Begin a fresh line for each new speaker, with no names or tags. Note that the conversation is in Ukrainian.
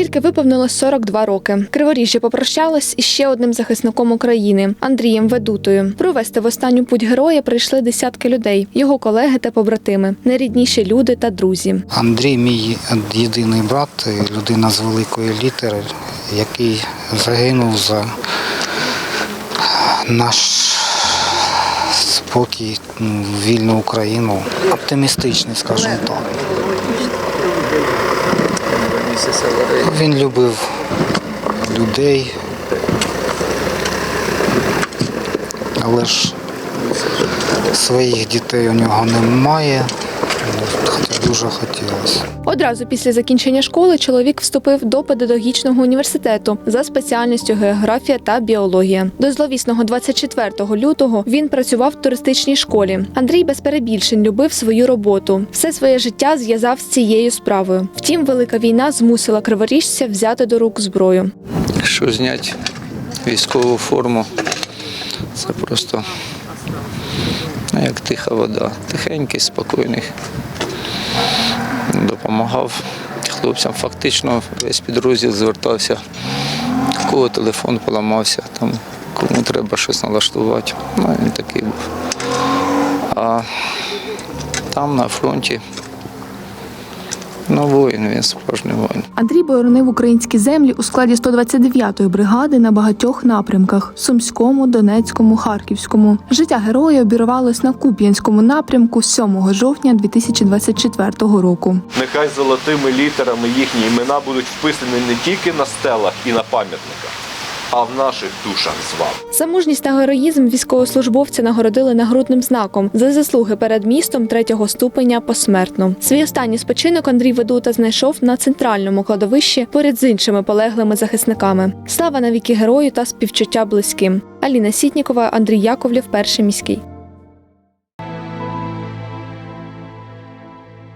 Тільки виповнилось 42 роки. Криворіжжя попрощалось із ще одним захисником України Андрієм Ведутою. Провести в останню путь героя прийшли десятки людей, його колеги та побратими, найрідніші люди та друзі.
Андрій, мій єдиний брат, людина з великої літери, який загинув за наш спокій, ну, вільну Україну. Оптимістичний, скажімо так. Він любив людей, але ж своїх дітей у нього немає, хоча дуже хотілося.
Одразу після закінчення школи чоловік вступив до педагогічного університету за спеціальністю географія та біологія. До зловісного 24 лютого він працював в туристичній школі. Андрій без перебільшень любив свою роботу. Все своє життя зв'язав з цією справою. Втім, велика війна змусила криворіжця взяти до рук зброю.
Якщо зняти військову форму, це просто ну, як тиха вода. Тихенький, спокійний. Допомагав хлопцям. Фактично весь підрозділ звертався. У кого телефон поламався, там, кому треба щось налаштувати. Ну, він такий був. А там на фронті ну, воїн, він справжній воїн.
Андрій боронив українські землі у складі 129-ї бригади на багатьох напрямках: Сумському, Донецькому, Харківському. Життя героя обірвалось на Куп'янському напрямку 7 жовтня 2024 року.
Нехай золотими літерами їхні імена будуть вписані не тільки на стелах і на пам'ятниках, а в наших душах з вами.
За та героїзм військовослужбовця нагородили нагрудним знаком за заслуги перед містом третього ступеня посмертно. Свій останній спочинок Андрій Ведута знайшов на центральному кладовищі поряд з іншими полеглими захисниками. Слава навіки герою та співчуття близьким. Аліна Сітнікова, Андрій Яковлєв, перший міський.